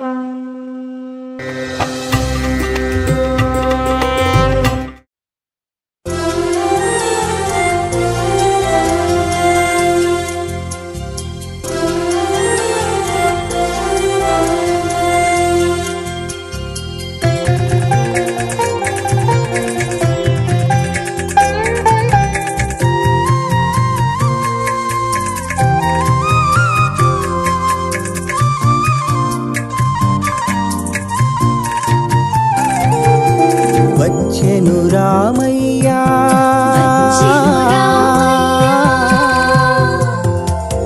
వచ్చెను రామయ్యా.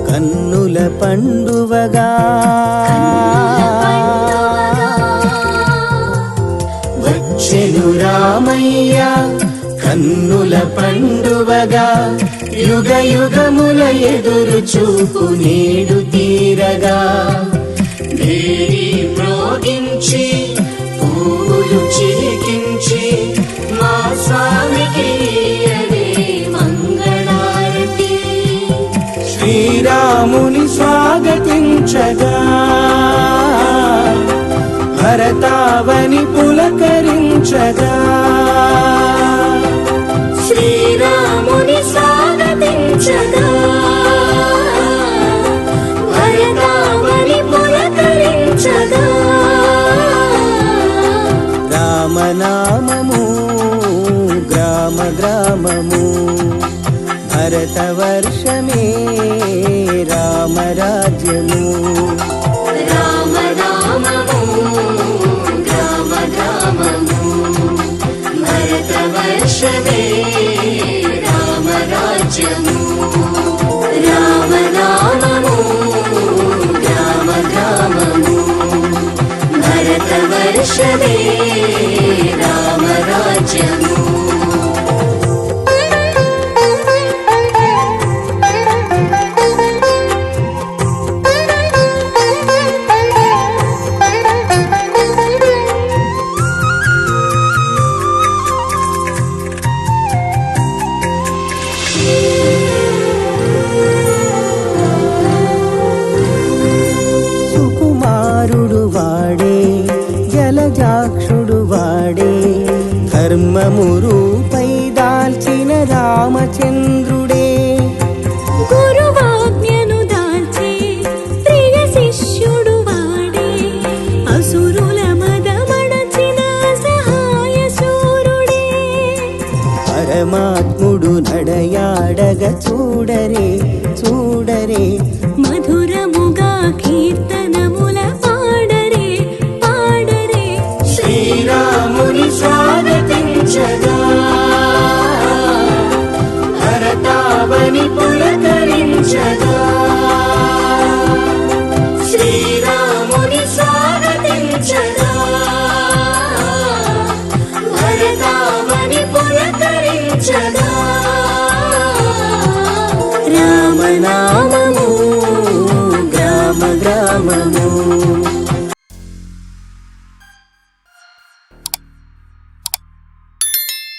కన్నుల పండువగా. వచ్చెను రామయ్యా కన్నుల పండువగా. యుగ యుగముల ఎదురు చూపు నేడు తీరగా. స్వామికి మంగళారతి. శ్రీరాముని స్వాగతించగా. భరతావని పులకరించగా. శ్రీరాముని స్వాగతించగా. భరతావని పులకరించగా. రామనామము वर्ष मे राम राज मे राम राम रामर्षे रामर्षे ధర్మము రూపై దాల్చిన రామచంద్రుడే. గురువాజ్ఞను దాల్చే ప్రియ శిష్యుడు వాడే. అసురుల మదమడచిన సహాయ శూరుడే. పరమాత్ముడు నడయాడగ చూడరే చూడరే. మధురముగా కీర్తనముల రామనామము. గ్రామ గ్రామము.